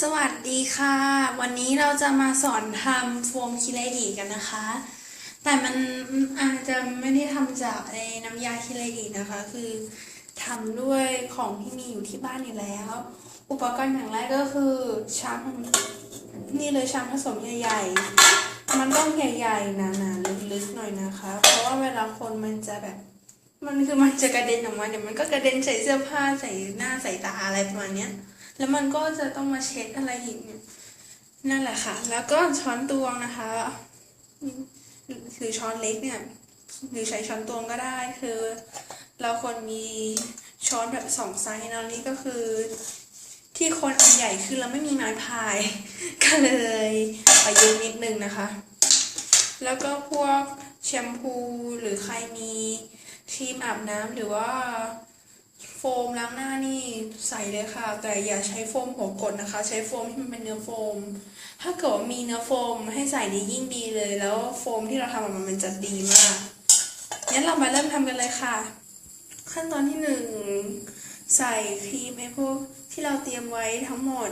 สวัสดีค่ะ วันนี้เราจะมาสอนทำโฟมคิเลดีกันนะคะ แต่มันอาจจะไม่ได้ทำจากไอ้น้ำยาคิเลดีนะคะ คือทำด้วยของที่มีอยู่ที่บ้านอยู่แล้ว อุปกรณ์อย่างแรกก็คือชามนี่เลยชามผสมใหญ่ๆ มันต้องใหญ่ๆหนาๆลึกๆหน่อยนะคะ เพราะว่าเวลาคนมันจะแบบ มันคือมันจะกระเด็นออกมาเดี๋ยวมันก็กระเด็นใส่เสื้อผ้าใส่หน้าใส่ตาอะไรประมาณเนี้ย แล้วมันก็จะต้องมาเช็ดอะไรอีกเนี่ยนั่นแหละค่ะ แล้วก็ช้อนตวงนะคะ หรือช้อนเล็กเนี่ย หรือใช้ช้อนตวงก็ได้คือ เราควรมีช้อนแบบสองไซส์เนาะนี่ก็คือ ที่คนอันใหญ่คือเราไม่มีไม้พาย ก็เลยประยุกต์นิดนึงนะคะ แล้วก็พวกแชมพูหรือใครมีครีมอาบน้ำหรือว่า โฟมล้างหน้านี่ใส่เลยค่ะ แต่อย่าใช้โฟมหัวกดนะคะ ใช้โฟมที่มันเป็นเนื้อโฟม ถ้าเกิดว่ามีเนื้อโฟมให้ใส่นี่ยิ่งดีเลย แล้วโฟมที่เราทำออกมามันจะดีมากงั้นเรามาเริ่มทำกันเลยค่ะ ขั้นตอนที่หนึ่งใส่ครีมไอ้พวกที่เราเตรียมไว้ทั้งหมด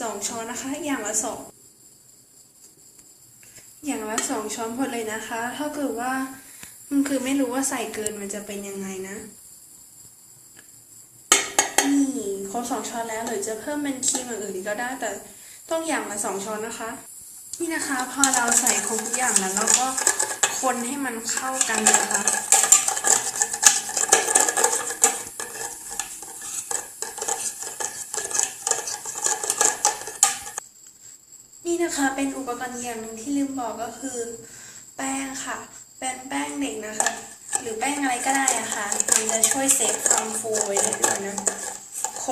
สองช้อนนะคะ อย่างละสองอย่างละสองช้อนพอเลยนะคะ ถ้าเกิดว่ามันคือไม่รู้ว่าใส่เกินมันจะเป็นยังไงนะ นี่ ครบสองช้อนแล้วหรือจะเพิ่มเป็นครีมอื่นอีกก็ได้แต่ต้องอย่างละสองช้อนนะคะ นี่นะคะ พอเราใส่ครบทุกอย่างแล้วเราก็คนให้มันเข้ากันนะคะนี่นะคะเป็นอุปกรณ์อย่างหนึ่งที่ลืมบอกก็คือ แป้งค่ะ เป็นแป้งเด็กนะคะ หรือแป้งอะไรก็ได้อะค่ะมันจะช่วยเซฟความฟูไว้ได้ด้วยนะ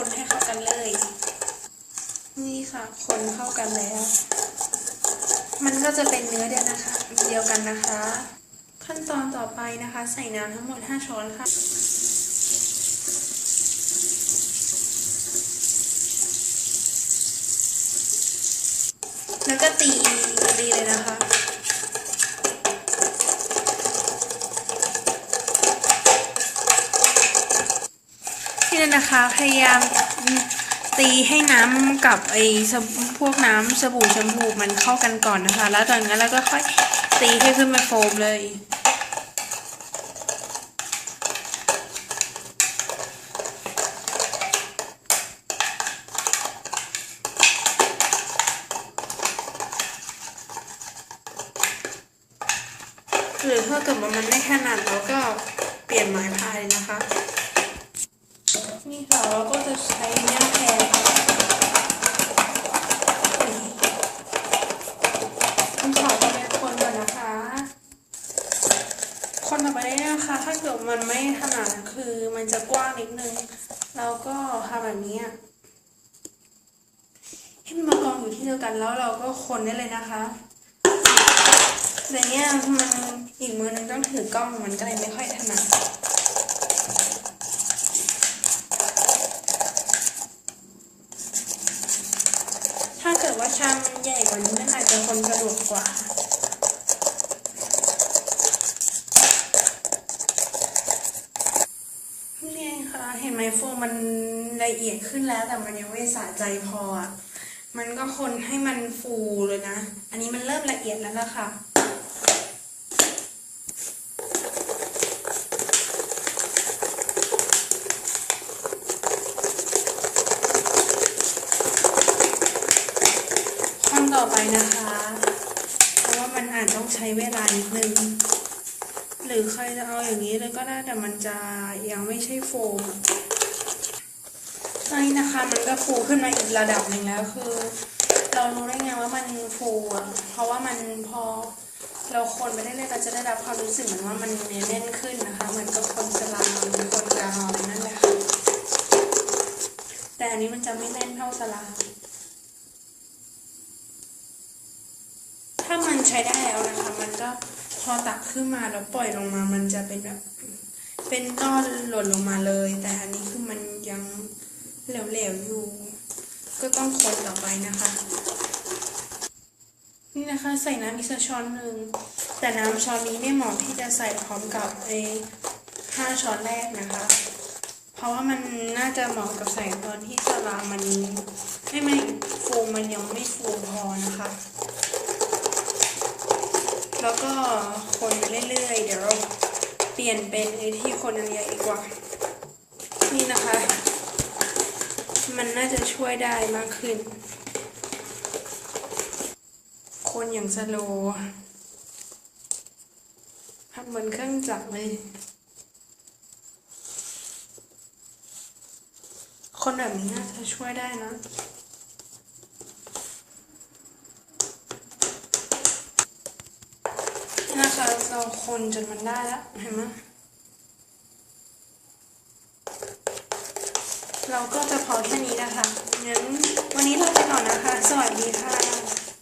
คนให้เข้ากันเลย นี่ค่ะ คนเข้ากันแล้ว มันก็จะเป็นเนื้อเดียวนะคะ เดียวกันนะคะ ขั้นตอนต่อไปนะคะ ใส่น้ำทั้งหมด 5 ช้อนค่ะ แล้วก็ตีตีเลยนะคะ่นนะคะ พยายามตีให้น้ำกับไอ้พวกน้ำสบู่แชมพูมันเข้ากันก่อนนะคะ แล้วตอนนั้นเราก็ค่อยตีให้ขึ้นเป็นโฟมเลย หรือถ้าเกิดว่ามันไม่ถนัดเราก็เปลี่ยนไม้พายนะคะ นี่ค่ะเราก็จะใช้หน้าแทนคุณขอจะไปค นก่อนนะคะ คนต่อไปได้นะคะ ถ้าเกิดมันไม่ถนัดคือมันจะกว้างนิดนึง เราก็ทำแบบนี้ให้มันมากองอยู่ที่เดียวกันแล้วเราก็คนได้เลยนะคะแต่เนี้ยมันอีกมือนึงต้องถือกล้องมันก็เลยไม่ค่อยถนัดถ้าเกิดว่าชามมันใหญ่กว่านี้มันอาจจะคนสะดวกกว่า นี่ค่ะ เห็น ไมโฟมมันละเอียดขึ้นแล้วแต่มันยังไม่สะใจพออะมันก็คนให้มันฟูเลยนะ อันนี้มันเริ่มละเอียดแล้วล่ะค่ะ ขั้นต่อไปนะคะ เพราะว่ามันอาจต้องใช้เวลานิดนึง หรือใครจะเอาอย่างนี้เลยก็ได้แต่มันจะยังไม่ใช่โฟมตอนนี้นะคะมันก็ฟูขึ้นมาอีกระดับหนึ่งแล้วคือ เรารู้ได้ไงว่ามันฟูอะเพราะว่ามันพอเราคนไปเรื่อยๆเราจะได้รับความรู้สึกเหมือนว่ามันแน่นขึ้นนะคะเหมือนกับคนสลามคนกาวอะไรนั่นแหละค่ะแต่อันนี้มันจะไม่แน่นเท่าสลามถ้ามันใช้ได้แล้วนะคะ มันก็ อตักขึ้นมาแล้วปล่อยลงมา มันจะเป็นแบบเป็นก้อนหล่นลงมาเลย แต่อันนี้คือมันยังเหลวๆอยู่ ก็ต้องคนต่อไปนะคะ นี่นะคะใส่น้ำอีกสักช้อนหนึ่งแต่น้ำช้อนนี้ไม่เหมาะที่จะใส่พร้อมกับไอ้ห้าช้อนแรกนะคะ เพราะว่ามันน่าจะเหมาะกับใส่ตอนที่สลามันไม่ไม่ฟูมันยังไม่ฟูพอนะคะ แล้วก็คนไปเรื่อยๆ เดี๋ยวเราเปลี่ยนเป็นไอที่คนอันใหญ่ดีกว่า นี่นะคะ มันน่าจะช่วยได้มากขึ้น คนอย่างสโลทำเหมือนเครื่องจักรเลย คนแบบนี้น่าจะช่วยได้นะ เราคนจนมันได้แล้วเห็นไหมเราก็จะพอแค่นี้นะคะงั้นวันนี้เราไปก่อนนะคะ สวัสดีค่ะ